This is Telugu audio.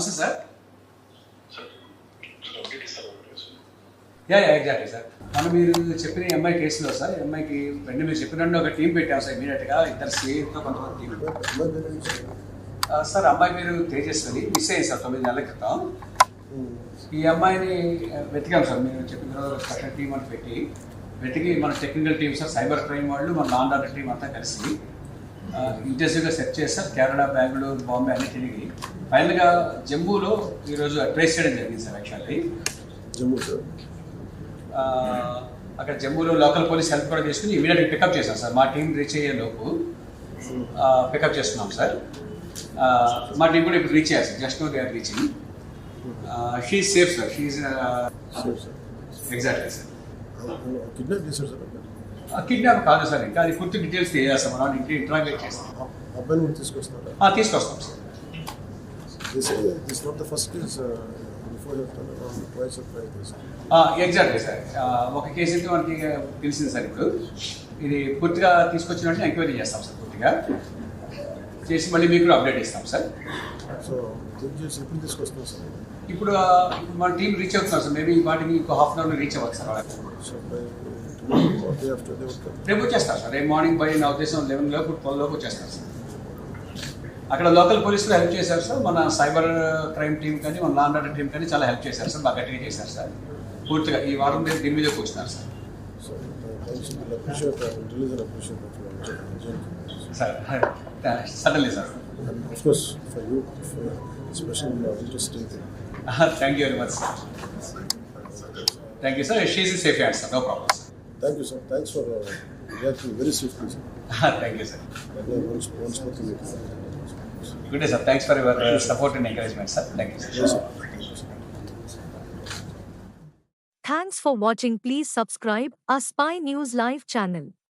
నమస్తే sir yeah yeah exactly sir మనం మీరు చెప్పిన ఎంఐ కేసులో సార్ ఎంఐకి రెండు మీరు చెప్పినండి ఒక టీం పెట్టాం సార్ ఇమీడియట్గా ఇద్దరు స్నేహితులతో కొంతమంది టీం సార్ అమ్మాయి మీరు తేజస్వి మిస్ అయ్యింది సార్ తొమ్మిది నెలల క్రితం. ఈ అమ్మాయిని వెతికాం సార్ మీరు చెప్పిన తర్వాత స్పెషల్ టీం అని పెట్టి. వెతికి మన technical team sir cyber crime వాళ్ళు మన లాండ్ ఆర్డర్ టీం అంతా కలిసి ఇంటెన్సివ్గా సెర్చ్ చేసి సార్ కేరళ బెంగళూరు బాంబే అన్ని తిరిగి ఫైనల్గా జమ్మూలో ఈరోజు ట్రేస్ చేయడం జరిగింది సార్ యాక్చువల్లీ జమ్మూ సార్ అక్కడ జమ్మూలో లోకల్ పోలీస్ హెల్ప్ కూడా తీసుకుని ఇమీడియట్గా పికప్ చేశాం సార్. మా టీం రీచ్ అయ్యే లోపు పికప్ చేస్తున్నాం సార్. మా టీం కూడా ఇప్పుడు రీచ్ అయ్యారు sir. Just they are reaching. She safe sir. She exactly sir. Kidnap చేశారు సార్ కిడ్నాప్ కాదు సార్. ఇంకా అది పూర్తి డీటెయిల్స్ తెలియజేస్తాం మనం ఇంటి ఇంటరాగేట్ చేస్తాం. అబ్బాయిని తీసుకొస్తాం sir. This this not the first case exactly sir ఒక కేసు అయితే మనకి తెలిసింది సార్ ఇప్పుడు. ఇది పూర్తిగా తీసుకొచ్చినట్టు ఎంక్వైరీ చేస్తాం సార్ పూర్తిగా. చేసి మళ్ళీ మీకు కూడా అప్డేట్ ఇస్తాం సార్. సో చెక్ చేసి ఎప్పుడు తీసుకొస్తాం సార్? ఇప్పుడు మన టీం రీచ్ అవుతున్నాం సార్. మేబీ వాటికి ఇంకో హాఫ్ అన్ అవర్ రీచ్ అవ్వచ్చు సార్ రేపు వచ్చేస్తారు సార్. రేపు మార్నింగ్ బై నా ఉద్దేశం లెవెన్ లోపు ట్వెల్వ్ లోపు వచ్చేస్తారు సార్. అక్కడ లోకల్ పోలీసులు హెల్ప్ చేశారు సార్. మన సైబర్ క్రైమ్ టీం కానీ మన లాండ్ ఆర్డర్ టీం కానీ చాలా హెల్ప్ చేశారు సార్. బాగా గట్టిగా చేశారు సార్. పూర్తిగా ఈ వారం మీద దీని మీద కూర్చున్నారు sir. Thanks sir suddenly sir. And of course, for you, for special interesting thing. Thank you very much sir thank you sir she's safe hand sir no problem sir Thank you, sir. Thanks for uh, reacting very swiftly, sir. Thank you sir uh, once, Good day, sir. Thanks for your uh, support and encouragement, sir. Thank you. Sir. Thanks for watching. Please subscribe our Spy News Live channel.